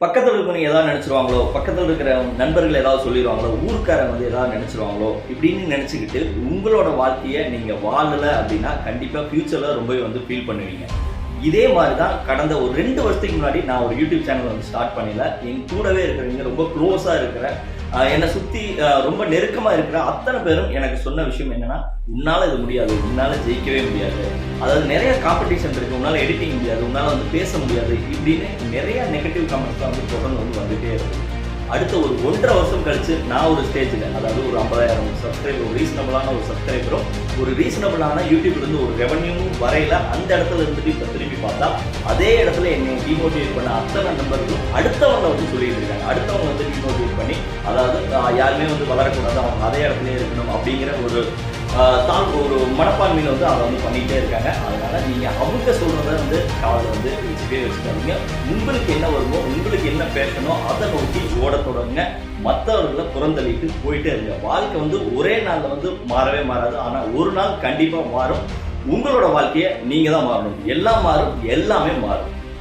பக்கத்தில் இருக்கிறவங்க ஏதாவது நினச்சிருவாங்களோ பக்கத்தில் இருக்கிற நண்பர்கள் ஏதாவது சொல்லிடுவாங்களோ ஊருக்காரன் வந்து ஏதாவது நினச்சிருவாங்களோ இப்படின்னு நினச்சிக்கிட்டு உங்களோட வாழ்க்கையை நீங்கள் வாழலை அப்படின்னா கண்டிப்பாக ஃப்யூச்சரில் ரொம்பவே வந்து ஃபீல் பண்ணுவீங்க. இதே மாதிரி தான் கடந்த ஒரு ரெண்டு வருஷத்துக்கு முன்னாடி நான் ஒரு யூடியூப் சேனல் வந்து ஸ்டார்ட் பண்ணல. என் கூடவே இருக்கிறவங்க ரொம்ப க்ளோஸாக இருக்கிற என்னை சுற்றி ரொம்ப நெருக்கமாக இருக்கிற அத்தனை பேரும் எனக்கு சொன்ன விஷயம் என்னன்னா உன்னால் இது முடியாது. உன்னால் ஜெயிக்கவே முடியாது. அதாவது நிறைய காம்படிஷன் இருக்கு. உன்னால் எடிட்டிங் முடியாது. உன்னால் வந்து பேச முடியாது. இப்படின்னு நிறைய நெகட்டிவ் கமெண்ட்ஸ் தான் வந்து தொடர்ந்து வந்து வந்துட்டே இருக்குது அடுத்த ஒரு ஒன்றரை வருஷம் கழிச்சு நான் ஒரு ஸ்டேஜில் அதாவது ஒரு ஐம்பதாயிரம் சப்ஸ்கிரைபர் ஒரு ரீசனபிளான ஒரு சப்ஸ்கிரைபரும் ஒரு ரீசனபிளான யூடியூப்லேருந்து ஒரு ரெவன்யூவும் வரையில அந்த இடத்துல இருந்துட்டு இப்போ பார்த்தா அதே இடத்துல என்னை டிமோட்டிவேட் பண்ண அத்தனை நண்பர்களும் அடுத்தவங்க வந்து சொல்லிட்டு இருக்காங்க. அடுத்தவங்க வந்து டிமோட்டிவேட் பண்ணி அதாவது யாருமே வந்து வளரக்கூடாது அவங்க அதே இடத்துலயே இருக்கணும் அப்படிங்கிற ஒரு தான் ஒரு மனப்பான்மையில் வந்து அதை வந்து பண்ணிக்கிட்டே இருக்காங்க. அதனால நீங்கள் அவங்க சொல்கிறத வந்து காலை வந்து வச்சுட்டே வச்சுக்காதீங்க. உங்களுக்கு என்ன வருமோ உங்களுக்கு என்ன பேசணும் அதை நோக்கி ஓட தொடங்குங்க. மற்றவர்களை புறந்தள்ளிட்டு போயிட்டே இருங்க. வாழ்க்கை வந்து ஒரே நாளில் வந்து மாறவே மாறாது. ஆனால் ஒரு நாள் கண்டிப்பாக மாறும். உங்களோட வாழ்க்கையை நீங்க தான் மாறணும். எல்லாம் மாறும் எல்லாமே மாறும்.